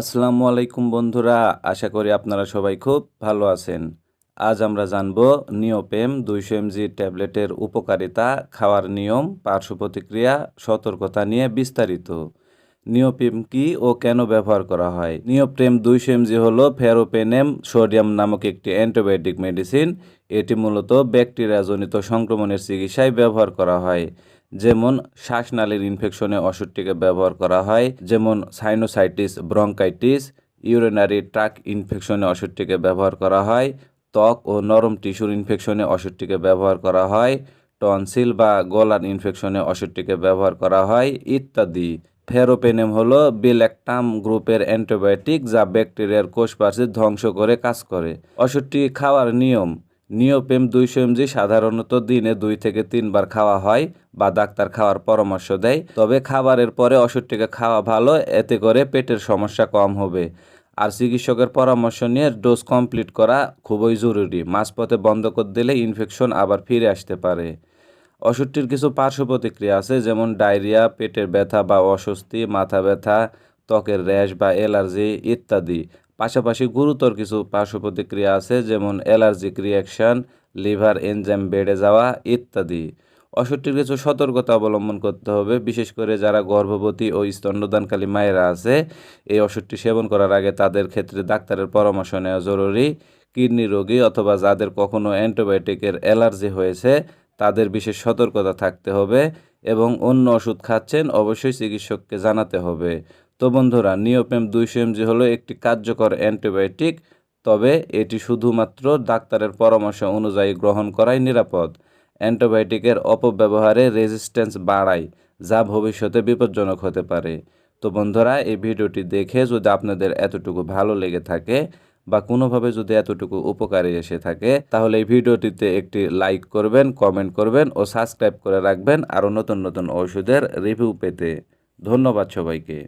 আসসালামু আলাইকুম বন্ধুরা, আশা করি আপনারা সবাই খুব ভালো আছেন। আজ আমরা জানব নিওপেম দুইশো এমজি ট্যাবলেটের উপকারিতা, খাওয়ার নিয়ম, পার্শ্ব প্রতিক্রিয়া, সতর্কতা নিয়ে বিস্তারিত। নিওপেম কি ও কেন ব্যবহার করা হয়? নিওপ্রেম দুইশো এমজি হলো ফেরোপেনেম সোডিয়াম নামক একটি অ্যান্টিবায়োটিক মেডিসিন। এটি মূলত ব্যাকটেরিয়াজনিত সংক্রমণের চিকিৎসায় ব্যবহার করা হয়। যেমন শ্বাসনালীর ইনফেকশনে ওষুধটিকে ব্যবহার করা হয়, যেমন সাইনোসাইটিস ব্রঙ্কাইটিস ইউরিনারি ট্রাক ইনফেকশনে ওষুধটিকে ব্যবহার করা হয়, ত্বক ও নরম টিস্যুর ইনফেকশনে ওষুধটিকে ব্যবহার করা হয় টনসিল বা গলার ইনফেকশনে ওষুধটিকে ব্যবহার করা হয়, ইত্যাদি। ফেরোপেনেম হলো বিল্যাক্টাম গ্রুপের অ্যান্টিবায়োটিক যা ব্যাকটেরিয়ার কোষপ্রাচীর ধ্বংস করে কাজ করে। ওষুধটি খাওয়ার নিয়ম। নিওপেম দুইশো এমজি সাধারণত দিনে দুই থেকে তিনবার খাওয়া হয় বা ডাক্তার খাওয়ার পরামর্শ দেয়। তবে খাবারের পরে ওষুধটিকে খাওয়া ভালো, এতে করে পেটের সমস্যা কম হবে। আর চিকিৎসকের পরামর্শ নিয়ে ডোজ কমপ্লিট করা খুবই জরুরি। মাঝপথে বন্ধ করে দিলে ইনফেকশন আবার ফিরে আসতে পারে। ওষুধটির কিছু পার্শ্ব প্রতিক্রিয়া আছে, যেমন ডায়রিয়া, পেটের ব্যথা বা অস্বস্তি, মাথা ব্যথা, ত্বকের র্যাশ বা অ্যালার্জি ইত্যাদি। পাশাপাশি গুরুতর কিছু পার্শ্ব প্রতিক্রিয়া আছে, যেমন অ্যালার্জিক রিয়াকশন লিভার এনজাইম বেড়ে যাওয়া ইত্যাদি। ওষুধটির কিছু সতর্কতা অবলম্বন করতে হবে, বিশেষ করে যারা গর্ভবতী ও স্তন্যদানকালী মায়েরা আছে। এই ওষুধটি সেবন করার আগে তাদের ক্ষেত্রে ডাক্তারের পরামর্শ নেওয়া জরুরি। কিডনি রোগী অথবা যাদের কখনো অ্যান্টিবায়োটিকের অ্যালার্জি হয়েছে, তাদের বিশেষ সতর্কতা থাকতে হবে এবং অন্য ওষুধ খাচ্ছেন, অবশ্যই চিকিৎসককে জানাতে হবে। তো বন্ধুরা, নিওপেম দুইশো এমজি হলো একটি কার্যকর অ্যান্টিবায়োটিক, তবে এটি শুধুমাত্র ডাক্তারের পরামর্শ অনুযায়ী গ্রহণ করাই নিরাপদ। অ্যান্টিবায়োটিকের অপব্যবহারে রেজিস্ট্যান্স বাড়ায়, যা ভবিষ্যতে বিপজ্জনক হতে পারে। তো বন্ধুরা, এই ভিডিওটি দেখে যদি আপনাদের এতটুকু ভালো লেগে থাকে বা কোনোভাবে যদি এতটুকু উপকারে এসে থাকে, তাহলে এই ভিডিওটিতে একটি লাইক করবেন, কমেন্ট করবেন ও সাবস্ক্রাইব করে রাখবেন আরও নতুন নতুন ওষুধের রিভিউ পেতে। ধন্যবাদ সবাইকে।